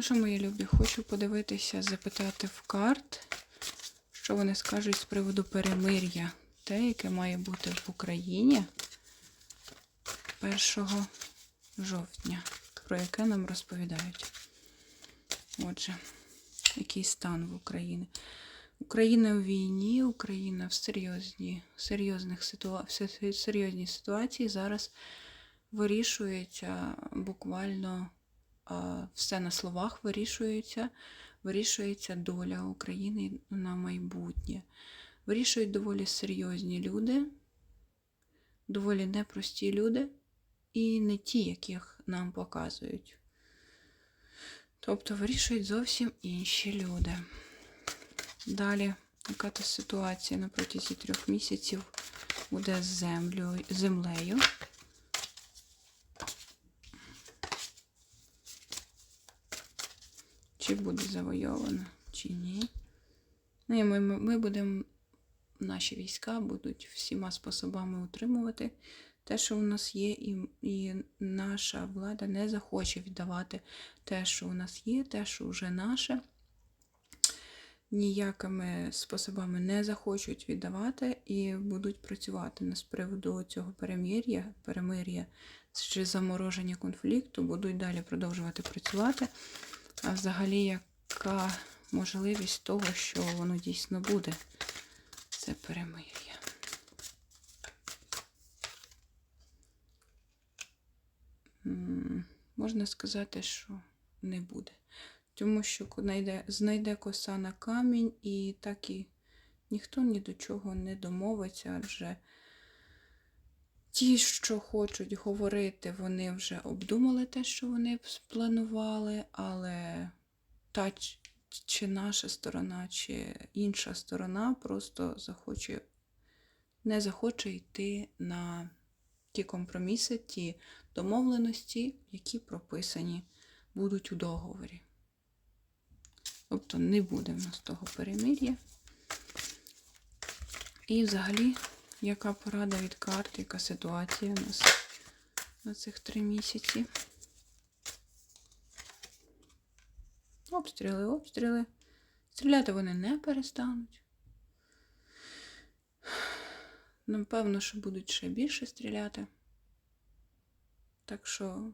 Ну що, мої любі, хочу подивитися, запитати в карт, що вони скажуть з приводу перемир'я, те, яке має бути в Україні 1 жовтня, про яке нам розповідають. Отже, який стан в Україні. Україна у війні, Україна в серйозні, серйозних ситуа... в серйозній ситуації зараз вирішується буквально все на словах вирішується, вирішується доля України на майбутнє. Вирішують доволі серйозні люди, доволі непрості люди, і не ті, яких нам показують. Тобто вирішують зовсім інші люди. Далі, яка то ситуація на протязі трьох місяців буде з землею, Чи буде завойовано, чи ні. Ну, і ми, ми, будемо, наші війська будуть всіма способами утримувати те, що у нас є, і, і наша влада не захоче віддавати те, що у нас є, те, що вже наше ніякими способами не захочуть віддавати і будуть працювати на з приводу цього перемир'я, перемир'я чи замороження конфлікту, будуть далі продовжувати працювати. А взагалі, яка можливість того, що воно дійсно буде, це перемир'я. Можна сказати, що не буде. Тому що знайде, знайде коса на камінь, і так і ніхто ні до чого не домовиться, адже ті, що хочуть говорити, вони вже обдумали те, що вони спланували, але та чи наша сторона, чи інша сторона просто захоче, не захоче йти на ті компроміси, ті домовленості, які прописані будуть у договорі. Тобто не буде в нас того перемир'я. І взагалі, яка порада від карт, яка ситуація у нас на цих три місяці? Обстріли, обстріли. Стріляти вони не перестануть. Напевно, що будуть ще більше стріляти. Так що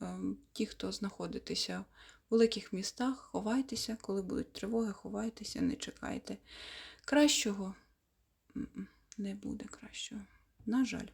ем, ті, хто знаходитеся в великих містах, ховайтеся, коли будуть тривоги, ховайтеся, не чекайте. Кращого не буде кращого. На жаль.